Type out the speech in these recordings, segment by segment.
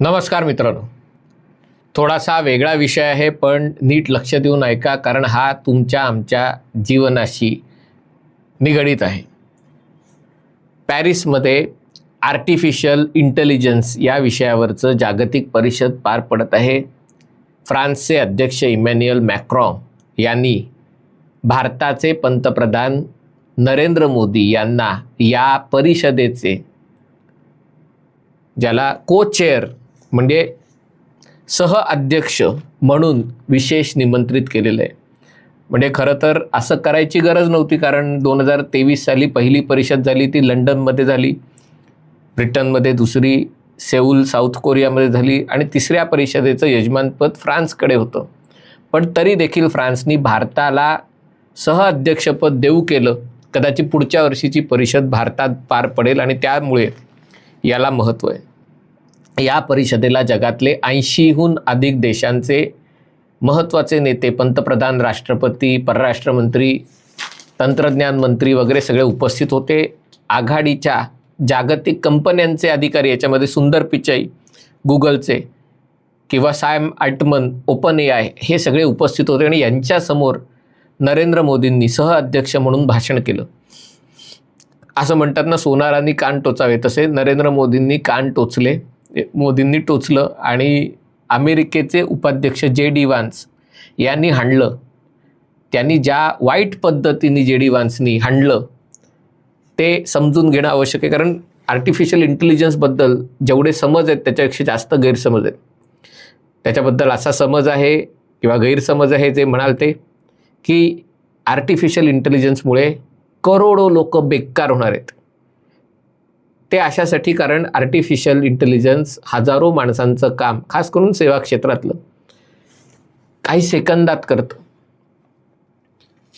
नमस्कार मित्रांनो. थोडासा वेगळा विषय आहे पण नीट लक्ष देऊन ऐका कारण हा तुमच्या आमच्या जीवनाशी निगडीत आहे. पॅरिसमध्ये आर्टिफिशियल इंटेलिजन्स या विषयावरचं जागतिक परिषद पार पडत आहे. फ्रान्सचे अध्यक्ष इमॅन्युअल मॅक्रॉन यांनी भारताचे पंतप्रधान नरेंद्र मोदी यांना या परिषदेचे ज्याला को चेअर म्हणजे सह अध्यक्ष म्हणून विशेष निमंत्रित केलेलं आहे. म्हणजे खरं तर असं करायची गरज नव्हती कारण दोन हजार तेवीस साली पहिली परिषद झाली ती लंडनमध्ये झाली ब्रिटनमध्ये दुसरी सेऊल साऊथ कोरियामध्ये झाली आणि तिसऱ्या परिषदेचं यजमानपद फ्रान्सकडे होतं. पण तरी देखील फ्रान्सनी भारताला सहअध्यक्षपद देऊ केलं कदाचित पुढच्या वर्षीची परिषद भारतात पार पडेल आणि त्यामुळे याला महत्त्व आहे. या परिषदेला जगातले ऐंशीहून अधिक देशांचे महत्त्वाचे नेते पंतप्रधान राष्ट्रपती परराष्ट्रमंत्री तंत्रज्ञान मंत्री वगैरे सगळे उपस्थित होते. आघाडीच्या जागतिक कंपन्यांचे अधिकारी याच्यामध्ये सुंदर पिचाई गुगलचे किंवा Sam Altman Open A I हे सगळे उपस्थित होते आणि यांच्यासमोर नरेंद्र मोदींनी सहअध्यक्ष म्हणून भाषण केलं. असं म्हणतात ना सोनारांनी कान टोचावे. तसे नरेंद्र मोदींनी कान टोचले मोदींनी टोचलं आणि अमेरिकेचे उपाध्यक्ष जे डी वान्स यांनी हाणलं. त्यांनी ज्या वाईट पद्धतीने जे डी वान्सनी हाणलं ते समजून घेणं आवश्यक आहे. कारण आर्टिफिशियल इंटेलिजन्सबद्दल जेवढे समज आहेत त्याच्यापेक्षा जास्त गैरसमज आहेत. त्याच्याबद्दल असा समज आहे किंवा गैरसमज आहे जे म्हणाल ते. की आर्टिफिशियल इंटेलिजन्समुळे करोडो लोक बेकार होणार आहेत. ते अशासाठी कारण आर्टिफिशियल इंटेलिजन्स हजारो माणसांचं काम खास करून सेवा क्षेत्रातलं काही सेकंदात करतं.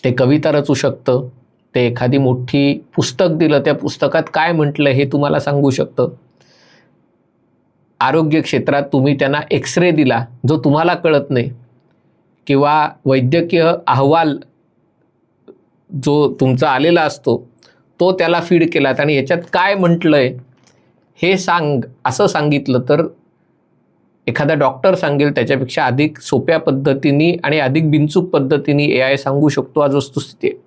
ते कविता रचू शकतं ते एखादी मोठी पुस्तक दिलं त्या पुस्तकात काय म्हटलं हे तुम्हाला सांगू शकतं. आरोग्य क्षेत्रात तुम्ही त्यांना एक्सरे दिला जो तुम्हाला कळत नाही. किंवा वैद्यकीय अहवाल जो तुमचा आलेला असतो तो त्याला फीड केलात आणि याच्यात काय म्हटलं आहे हे सांग असं सांगितलं तर एखादा डॉक्टर सांगेल त्याच्यापेक्षा अधिक सोप्या पद्धतीने आणि अधिक बिनचूक पद्धतीने ए आय सांगू शकतो आज वस्तुस्थिती आहे.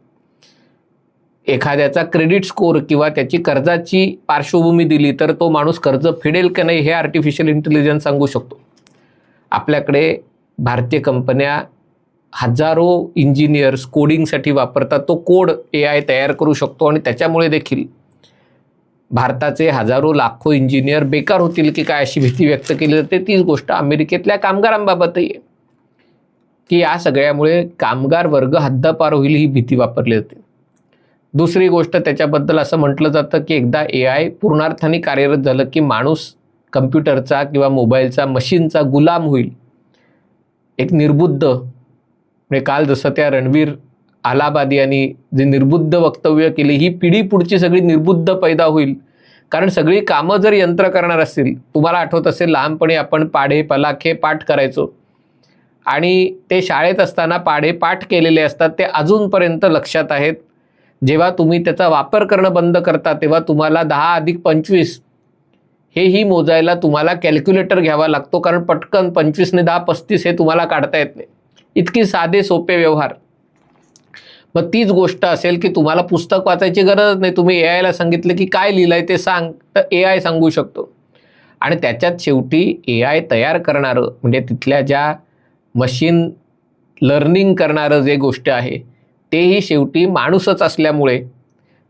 एखाद्याचा क्रेडिट स्कोअर किंवा त्याची कर्जाची पार्श्वभूमी दिली तर तो माणूस कर्ज फेडेल का नाही हे आर्टिफिशियल इंटेलिजन्स सांगू शकतो. आपल्याकडे भारतीय कंपन्या हजारो इंजिनियर्स कोडिंगसाठी वापरतात. तो कोड ए आय तयार करू शकतो आणि त्याच्यामुळे देखील भारताचे हजारो लाखो इंजिनियर बेकार होतील की काय अशी भीती व्यक्त केली जाते. तीच गोष्ट अमेरिकेतल्या कामगारांबाबतही आहे. की या सगळ्यामुळे कामगार वर्ग हद्दपार होईल ही भीती वापरली जाते. दुसरी गोष्ट त्याच्याबद्दल असं म्हटलं जातं की एकदा ए आय पूर्णार्थाने कार्यरत झालं की माणूस कम्प्युटरचा किंवा मोबाईलचा मशीनचा गुलाम होईल. एक निर्बुद्ध म्हणजे काल जसं त्या रणवीर आलाबाद यांनी जे निर्बुद्ध वक्तव्य केले ही पिढी पुढची सगळी निर्बुद्ध पैदा होईल. कारण सगळी कामं जर यंत्र करणार असतील तुम्हाला आठवत असेल लहानपणी आपण पाढे पलाखे पाठ करायचो. आणि ते शाळेत असताना पाढे पाठ केलेले असतात ते अजूनपर्यंत लक्षात आहेत. जेव्हा तुम्ही त्याचा वापर करणं बंद करता तेव्हा तुम्हाला दहा अधिक पंचवीस हेही मोजायला तुम्हाला कॅल्क्युलेटर घ्यावा लागतो कारण पटकन पंचवीसने दहा पस्तीस हे तुम्हाला काढता येत नाही. इतकी साधे सोपे व्यवहार. मग तीच गोष्ट असेल की तुम्हाला पुस्तक वाचायची गरज नाही. तुम्ही ए आयला सांगितलं की काय लिहिलं आहे ते सांग. तर ए आय सांगू शकतो. आणि त्याच्यात शेवटी ए आय तयार करणारं म्हणजे तिथल्या ज्या मशीन लर्निंग करणारं जे गोष्ट आहे तेही शेवटी माणूसच असल्यामुळे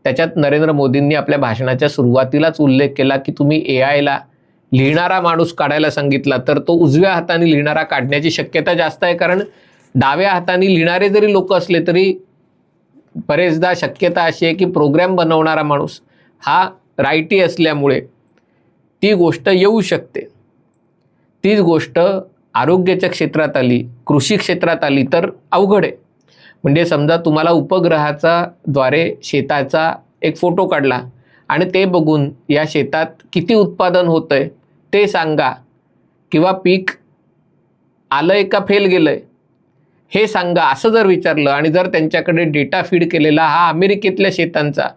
त्याच्यात नरेंद्र मोदींनी आपल्या भाषणाच्या सुरुवातीलाच उल्लेख केला की तुम्ही ए आयला लिहिणारा माणूस काढायला सांगितला तर तो उजव्या हाताने लिहिणारा काढण्याची शक्यता जास्त आहे. कारण डाव्या हाताने लिहिणारे जरी लोक असले तरी बरेचदा शक्यता अशी आहे की प्रोग्रॅम बनवणारा माणूस हा रायटी असल्यामुळे ती गोष्ट येऊ शकते. तीच गोष्ट आरोग्याच्या क्षेत्रात आली कृषी क्षेत्रात आली तर अवघड आहे. म्हणजे समजा तुम्हाला उपग्रहाचा द्वारे शेताचा एक फोटो काढला आणि ते बघून या शेतात किती उत्पादन होतं आहे ते सांगा. किंवा पीक आलं आहे का फेल गेलं आहे हे सांगा असं जर विचारलं आणि जर त्यांच्याकडे डेटा फीड केलेला हा अमेरिकेतल्या शेतांचा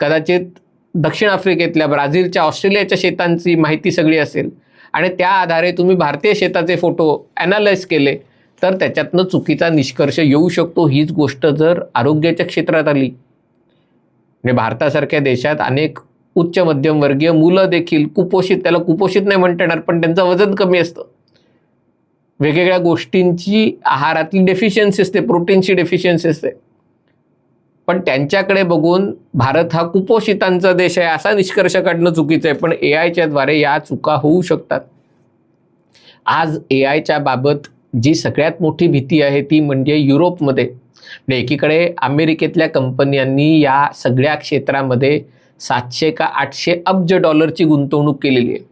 कदाचित दक्षिण आफ्रिकेतल्या ब्राझीलच्या ऑस्ट्रेलियाच्या शेतांची माहिती सगळी असेल आणि त्या आधारे तुम्ही भारतीय शेताचे फोटो ॲनालाइज केले तर त्याच्यातनं चुकीचा निष्कर्ष येऊ शकतो. हीच गोष्ट जर आरोग्याच्या क्षेत्रात आली म्हणजे भारतासारख्या देशात अनेक उच्च मध्यमवर्गीय मुलं देखील कुपोषित त्याला कुपोषित नाही म्हणता येणार पण त्यांचं वजन कमी असतं. वेगवेगळ्या गोष्टींची आहारातली डेफिशियन्सी असते प्रोटीनची डेफिशियन्सी असते. पण त्यांच्याकडे बघून भारत हा कुपोषितांचा देश आहे असा निष्कर्ष काढणं चुकीचं आहे. पण ए आयच्या द्वारे या चुका होऊ शकतात. आज ए आयच्या बाबत जी सगळ्यात मोठी भीती आहे ती म्हणजे युरोपमध्ये. म्हणजे एकीकडे अमेरिकेतल्या कंपन्यांनी या सगळ्या क्षेत्रामध्ये सातशे का आठशे अब्ज डॉलरची गुंतवणूक केलेली आहे.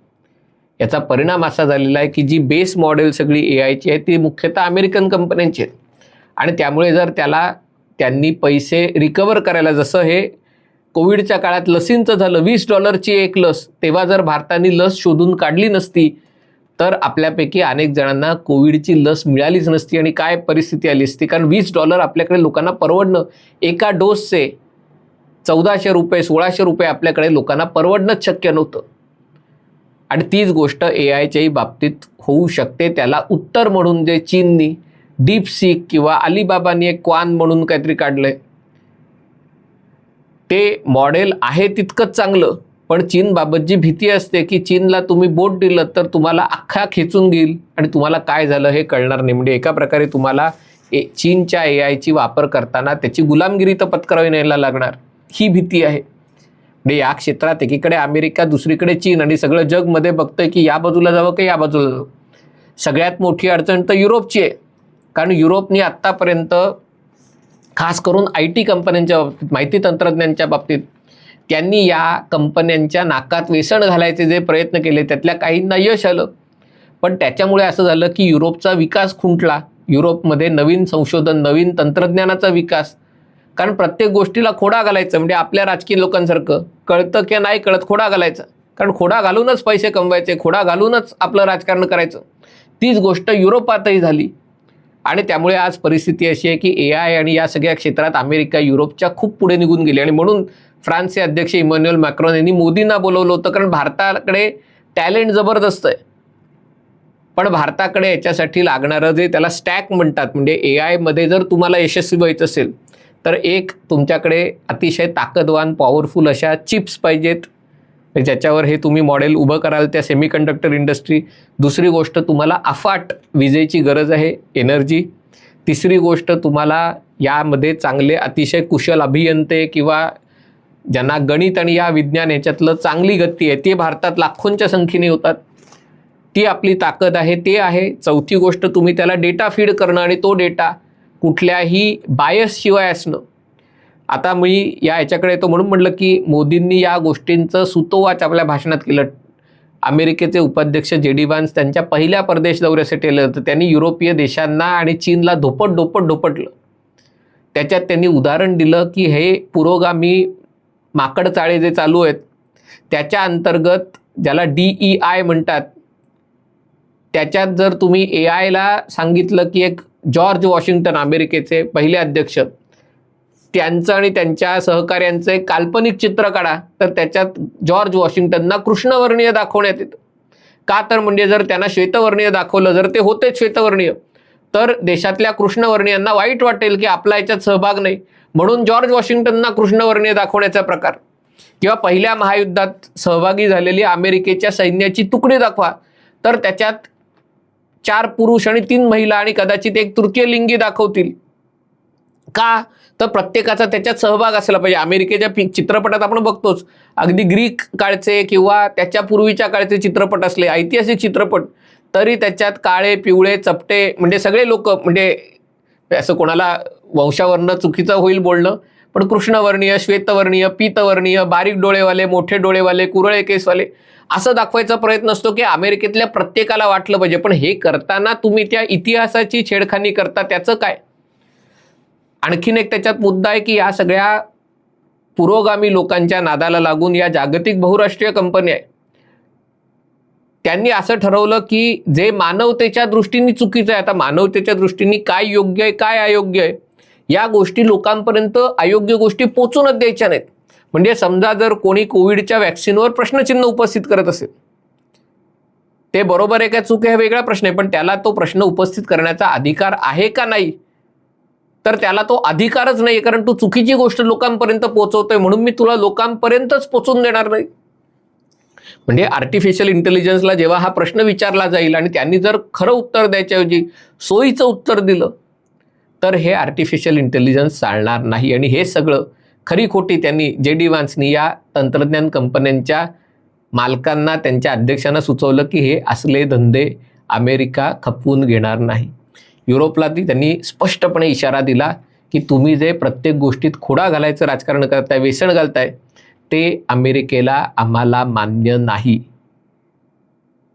याचा परिणाम असा झालेला आहे की जी बेस मॉडेल सगळी ए आयची आहे ती मुख्यतः अमेरिकन कंपन्यांची आहेत आणि त्यामुळे जर त्याला त्यांनी पैसे रिकवर करायला जसं हे कोविडच्या काळात लसींचं झालं वीस डॉलरची एक लस तेव्हा जर भारताने लस शोधून काढली नसती तर आपल्यापैकी अनेक जणांना कोविडची लस मिळालीच नसती आणि काय परिस्थिती आली असती? कारण वीस डॉलर आपल्याकडे लोकांना परवडणं एका डोसचे चौदाशे रुपये सोळाशे रुपये आपल्याकडे लोकांना परवडणंच शक्य नव्हतं. आणि तीच गोष्ट ए आयच्याही बाबतीत होऊ शकते. त्याला उत्तर म्हणून जे चीननी डीप सीक किंवा अलिबाबानी एक क्वान म्हणून काहीतरी काढलंय. ते मॉडेल आहे तितकंच चांगलं. पण चीनबाबत जी भीती असते की चीनला तुम्ही बोट दिलं तर तुम्हाला अख्खा खेचून घेईल आणि तुम्हाला काय झालं हे कळणार नाही. म्हणजे एका प्रकारे तुम्हाला ए चीनच्या ए आयची वापर करताना त्याची गुलामगिरी तर पत्करावी न्यायला लागणार. ही भीती आहे. म्हणजे या क्षेत्रात एकीकडे अमेरिका दुसरीकडे चीन आणि सगळं जगमध्ये बघतंय की या बाजूला जावं की या बाजूला जावं. सगळ्यात मोठी अडचण तर युरोपची आहे. कारण युरोपनी आत्तापर्यंत खास करून आय टी कंपन्यांच्या बाबतीत माहिती तंत्रज्ञांच्या बाबतीत त्यांनी या कंपन्यांच्या नाकात वेसण घालायचे जे प्रयत्न केले त्यातल्या काहींना यश आलं. पण त्याच्यामुळे असं झालं की युरोपचा विकास खुंटला. युरोपमध्ये नवीन संशोधन नवीन तंत्रज्ञानाचा विकास. कारण प्रत्येक गोष्टीला खोडा घालायचं म्हणजे आपल्या राजकीय लोकांसारखं. कळतं की नाही कळत खोडा घालायचा. कारण खोडा घालूनच पैसे कमवायचे खोडा घालूनच आपलं राजकारण करायचं. तीच गोष्ट युरोपातही झाली. आणि त्यामुळे आज परिस्थिती अशी आहे की ए आय आणि या सगळ्या क्षेत्रात अमेरिका युरोपच्या खूप पुढे निघून गेली. आणि म्हणून फ्रान्सचे अध्यक्ष इमॅन्युअल मॅक्रॉन यांनी मोदींना बोलवलं होतं कारण भारताकडे टॅलेंट जबरदस्त आहे. पण भारताकडे याच्यासाठी लागणारं जे त्याला स्टॅक म्हणतात म्हणजे ए आयमध्ये जर तुम्हाला यशस्वी व्हायचं असेल तर एक तुमच्याकडे अतिशय ताकदवान पॉवरफुल अशा चिप्स पाहिजेत. म्हणजे ज्याच्यावर हे तुम्ही मॉडेल उभं कराल त्या सेमीकंडक्टर इंडस्ट्री दुसरी गोष्ट तुम्हाला अफाट विजेची गरज आहे एनर्जी तिसरी गोष्ट तुम्हाला यामध्ये चांगले अतिशय कुशल अभियंते किंवा ज्यांना गणित आणि या विज्ञान याच्यातलं चांगली गती आहे ते भारतात लाखोंच्या संख्येने होतात. ती आपली ताकद आहे ते आहे. चौथी गोष्ट तुम्ही त्याला डेटा फीड करणं आणि तो डेटा कुठल्याही बायसशिवाय असणं. आता मी या याच्याकडे येतो म्हणून म्हटलं की मोदींनी या गोष्टींचं सुतोवाच आपल्या भाषणात केलं. अमेरिकेचे उपाध्यक्ष जे डी वान्स त्यांच्या पहिल्या परदेश दौऱ्यासाठी आलं होतं. त्यांनी युरोपीय देशांना आणि चीनला धोपट धोपट धोपटलं. त्याच्यात त्यांनी उदाहरण दिलं की हे पुरोगामी माकडचाळे जे चालू आहेत त्याच्या अंतर्गत ज्याला डी ई आय म्हणतात त्याच्यात जर तुम्ही ए आयला सांगितलं की एक जॉर्ज वॉशिंग्टन अमेरिकेचे पहिले अध्यक्ष त्यांचं आणि त्यांच्या सहकार्यांचं एक काल्पनिक चित्र काढा तर त्याच्यात जॉर्ज वॉशिंग्टनना कृष्णवर्णीय दाखवण्यात येतं. का तर म्हणजे जर त्यांना श्वेतवर्णीय दाखवलं जर ते होते श्वेतवर्णीय तर देशातल्या कृष्णवर्णीयांना वाईट वाटेल की आपला याच्यात सहभाग नाही. म्हणून जॉर्ज वॉशिंग्टनना कृष्णवर्णीय दाखवण्याचा प्रकार. किंवा पहिल्या महायुद्धात सहभागी झालेली अमेरिकेच्या सैन्याची तुकडी दाखवा. तर त्याच्यात चार पुरुष आणि तीन महिला आणि कदाचित एक तृतीय लिंगी दाखवतील. का? तर प्रत्येकाचा त्याच्यात सहभाग असला पाहिजे. अमेरिकेच्या पि चित्रपटात आपण बघतोच. अगदी ग्रीक काळचे किंवा त्याच्या पूर्वीच्या काळचे चित्रपट असले ऐतिहासिक चित्रपट तरी त्याच्यात काळे पिवळे चपटे म्हणजे सगळे लोक म्हणजे असं कोणाला वंशावरनं चुकीचं होईल बोलणं पण कृष्णवर्णीय श्वेतवर्णीय पीतवर्णीय बारीक डोळेवाले मोठे डोळेवाले कुरळे केसवाले असं दाखवायचा प्रयत्न असतो की अमेरिकेतल्या प्रत्येकाला वाटलं पाहिजे पण हे करताना तुम्ही त्या इतिहासाची छेडखानी करता त्याचं काय? आणखीन एक त्याच्यात मुद्दा आहे की या सगळ्या पुरोगामी लोकांच्या नादाला लागून या जागतिक बहुराष्ट्रीय कंपन्या आहे त्यांनी असं ठरवलं की जे मानवतेच्या दृष्टीने चुकीचं आहे आता मानवतेच्या दृष्टीने काय योग्य आहे काय अयोग्य आहे या गोष्टी लोकांपर्यंत अयोग्य गोष्टी पोचूनच द्यायच्या नाहीत. म्हणजे समजा जर कोणी कोविडच्या वॅक्सिनवर प्रश्नचिन्ह उपस्थित करत असेल ते बरोबर आहे का चूक आहे? वेगळा प्रश्न आहे. पण त्याला तो प्रश्न उपस्थित करण्याचा अधिकार आहे का नाही? तर त्याला तो अधिकारच नाही कारण तू चुकीची गोष्ट लोकांपर्यंत पोहोचवतोय म्हणून मी तुला लोकांपर्यंतच पोचून देणार नाही. म्हणजे आर्टिफिशियल इंटेलिजन्सला जेव्हा हा प्रश्न विचारला जाईल आणि त्यांनी जर खरं उत्तर द्यायच्याऐवजी सोयीचं उत्तर दिलं तर हे आर्टिफिशियल इंटेलिजन्स चालणार नाही. आणि हे सगळं खरी खोटी त्यांनी जे डी वान्सनी या तंत्रज्ञान कंपन्यांच्या मालकांना त्यांच्या अध्यक्षांना सुचवलं की हे असले धंदे अमेरिका खपवून घेणार नाही. युरोपला ती त्यांनी स्पष्टपणे इशारा दिला की तुम्ही जे प्रत्येक गोष्टीत खोडा घालायचं राजकारण करताय वेसण घालताय ते अमेरिकेला आम्हाला मान्य नाही.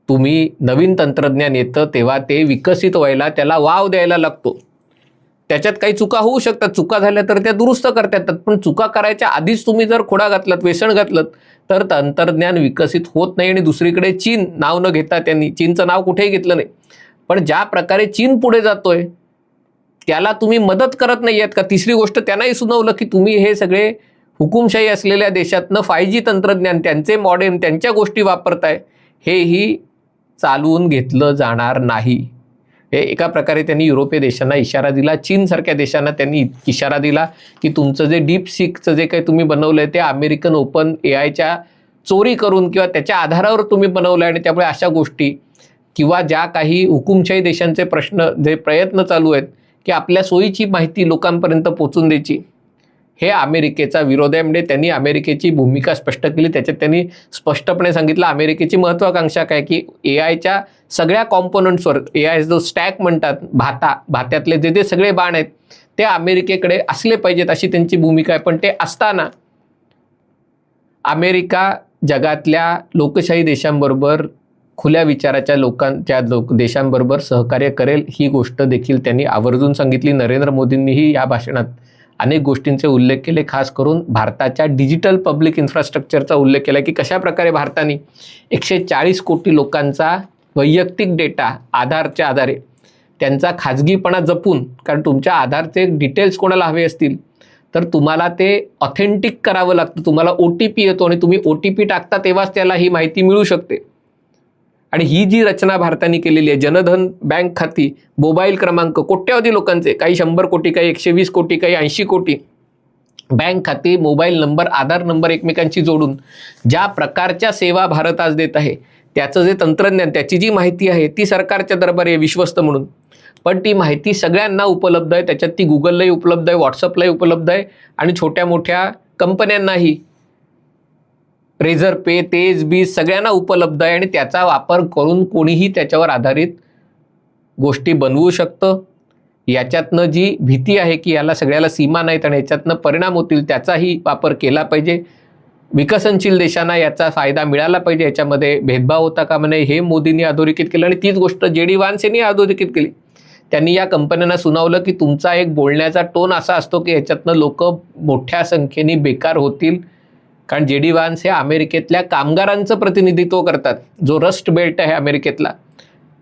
तुम्ही नवीन तंत्रज्ञान येतं तेव्हा ते विकसित व्हायला त्याला वाव द्यायला लागतो. त्याच्यात काही चुका होऊ शकतात. चुका झाल्या तर त्या दुरुस्त करता येतात. पण चुका करायच्या आधीच तुम्ही जर खोडा घातलात वेसण घातलं तर तंत्रज्ञान विकसित होत नाही आणि दुसरीकडे चीन नाव न घेता त्यांनी चीनचं नाव कुठेही घेतलं नाही. पण ज्या प्रकारे चीन पुढे जातोय त्याला तुम्ही मदत करत नाही आहेत का? तिसरी गोष्ट त्यांनाही सुनावलं की तुम्ही हे सगळे हुकुमशाही असलेल्या देशातनं फाय जी तंत्रज्ञान त्यांचे मॉडेम त्यांच्या गोष्टी वापरताय हेही चालवून घेतलं जाणार नाही. हे एका प्रकारे त्यांनी युरोपीय देशांना इशारा दिला. चीनसारख्या देशांना त्यांनी इशारा दिला की तुमचं जे डीप सिकचं जे काही तुम्ही बनवलं आहे ते अमेरिकन ओपन ए आयच्या चोरी करून किंवा त्याच्या आधारावर तुम्ही बनवलं आहे आणि त्यामुळे अशा गोष्टी किंवा ज्या काही हुकुमशाही देशांचे प्रश्न जे प्रयत्न चालू आहेत की आपल्या सोयीची माहिती लोकांपर्यंत पोचून द्यायची. हे अमेरिकेचा विरोध आहे. म्हणजे त्यांनी अमेरिकेची भूमिका स्पष्ट केली. त्याच्यात त्यांनी स्पष्टपणे सांगितलं अमेरिकेची महत्त्वाकांक्षा काय की ए आयच्या सगळ्या कॉम्पोनंट्सवर ए आय जो स्टॅक म्हणतात भाता भात्यातले जे जे सगळे बाण आहेत ते अमेरिकेकडे असले पाहिजेत अशी त्यांची भूमिका आहे. पण ते असताना अमेरिका जगातल्या लोकशाही देशांबरोबर खुल्या विचाराच्या लोकांच्या लोक देशांबरोबर सहकार्य करेल ही गोष्ट देखील त्यांनी आवर्जून सांगितली. नरेंद्र मोदींनीही या भाषणात अनेक गोष्टींचे उल्लेख केले खास करून भारताच्या डिजिटल पब्लिक इन्फ्रास्ट्रक्चरचा उल्लेख केला की कशा प्रकारे भारताने एकशे चाळीस कोटी लोकांचा वैयक्तिक डेटा आधारच्या आधारे. त्यांचा खाजगीपणा जपून कारण तुमच्या आधारचे डिटेल्स कोणाला हवे असतील तर तुम्हाला ते ऑथेंटिक करावं लागतं. तुम्हाला ओ टी पी येतो आणि तुम्ही ओ टी पी टाकता तेव्हाच त्याला ही माहिती मिळू शकते. आणि ही जी रचना भारताने केलेली आहे जनधन बँक खाती मोबाईल क्रमांक कोट्यावधी लोकांचे काही शंभर कोटी काही एकशे वीस कोटी काही ऐंशी कोटी बँक खाते मोबाईल नंबर आधार नंबर एकमेकांशी जोडून ज्या प्रकारच्या सेवा भारत आज देत आहे त्याचं जे तंत्रज्ञान त्याची जी माहिती आहे ती सरकारच्या दरबारी आहे विश्वस्त म्हणून. पण ती माहिती सगळ्यांना उपलब्ध आहे त्याच्यात ती गुगललाही उपलब्ध आहे व्हॉट्सअपलाही उपलब्ध आहे आणि छोट्या मोठ्या कंपन्यांनाही. रेझर पे तेज बीज सगळ्यांना उपलब्ध आहे आणि त्याचा वापर करून कोणीही त्याच्यावर आधारित गोष्टी बनवू शकतं. याच्यातनं जी भीती आहे की याला सगळ्याला सीमा नाहीत आणि याच्यातनं परिणाम होतील त्याचाही वापर केला पाहिजे. विकसनशील देशांना याचा फायदा मिळाला पाहिजे याच्यामध्ये भेदभाव होता का म्हणे हे मोदींनी अधोरेखित केलं आणि तीच गोष्ट जे डी वान्स यांनी अधोरेखित केली. त्यांनी या कंपन्यांना सुनावलं की तुमचा एक बोलण्याचा टोन असा असतो की याच्यातनं लोक मोठ्या संख्येने बेकार होतील. कारण जे डी वान्स हे अमेरिकेतल्या कामगारांचं प्रतिनिधित्व करतात. जो रस्ट बेल्ट आहे अमेरिकेतला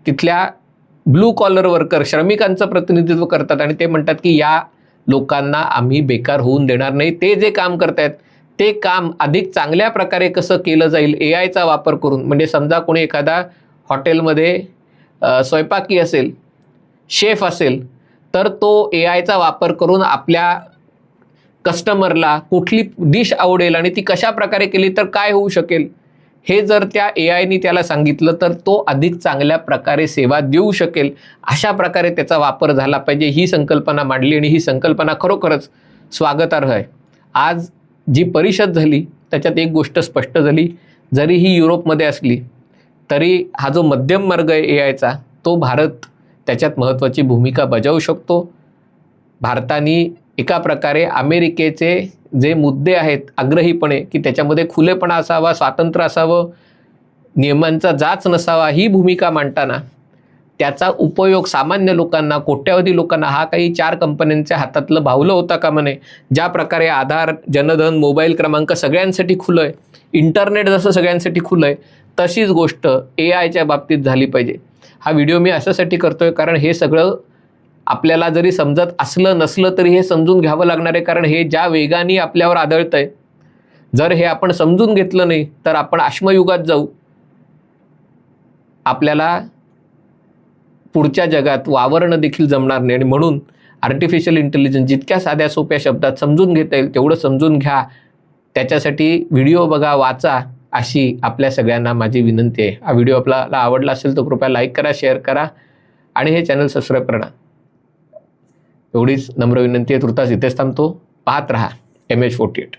तिथल्या ब्लू कॉलर वर्कर श्रमिकांचं प्रतिनिधित्व करतात आणि ते म्हणतात की या लोकांना आम्ही बेकार होऊन देणार नाही. ते जे काम करतायत ते काम अधिक चांगल्या प्रकारे कसं केलं जाईल ए आयचा वापर करून म्हणजे समजा कोणी एखादा हॉटेलमध्ये स्वयंपाकी असेल शेफ असेल तर तो ए आयचा वापर करून आपल्या कस्टमरला कुठली डिश आवडेल आणि ती कशा प्रकारे केली तर काय होऊ शकेल हे जर त्या ए आयनी त्याला सांगितलं तर तो अधिक चांगल्या प्रकारे सेवा देऊ शकेल. अशा प्रकारे त्याचा वापर झाला पाहिजे ही संकल्पना मांडली आणि ही संकल्पना खरोखरच स्वागतार्ह आहे. आज जी परिषद झाली त्याच्यात एक गोष्ट स्पष्ट झाली. जरी ही युरोपमध्ये असली तरी हा जो मध्यम मार्ग ए आयचा तो भारत त्याच्यात महत्त्वाची भूमिका बजावू शकतो. भारताने एका प्रकारे अमेरिकेचे जे मुद्दे आहेत आग्रहीपणे की त्याच्यामध्ये खुलेपणा असावा स्वातंत्र्य असावं नियमांचा जाच नसावा ही भूमिका मांडताना त्याचा उपयोग सामान्य लोकांना कोट्यावधी लोकांना हा काही चार कंपन्यांच्या हातातलं भावलं होता का म्हणे? ज्या प्रकारे आधार जनधन मोबाईल क्रमांक सगळ्यांसाठी खुलं आहे इंटरनेट जसं सगळ्यांसाठी खुलं आहे तशीच गोष्ट ए आयच्या बाबतीत झाली पाहिजे. हा व्हिडिओ मी अशासाठी करतोय कारण हे सगळं आपल्याला जरी समजत असलं नसलं तरी हे समजून घ्यावं लागणार आहे. कारण हे ज्या वेगाने आपल्यावर आदळतंय जर हे आपण समजून घेतलं नाही तर आपण आश्मयुगात जाऊ. आपल्याला पुढच्या जगात वावरणं देखील जमणार नाही. आणि म्हणून आर्टिफिशियल इंटेलिजन्स जितक्या साध्या सोप्या शब्दात समजून घेता येईल तेवढं समजून घ्या. त्याच्यासाठी व्हिडिओ बघा वाचा अशी आपल्या सगळ्यांना माझी विनंती आहे. हा व्हिडिओ आपल्याला आवडला असेल तर कृपया लाईक करा शेअर करा आणि हे चॅनल सबस्क्राईब करा. एवढीच नम्र विनंती आहे. तुर्तास इथेच थांबतो. पाहत राहा. M H forty eight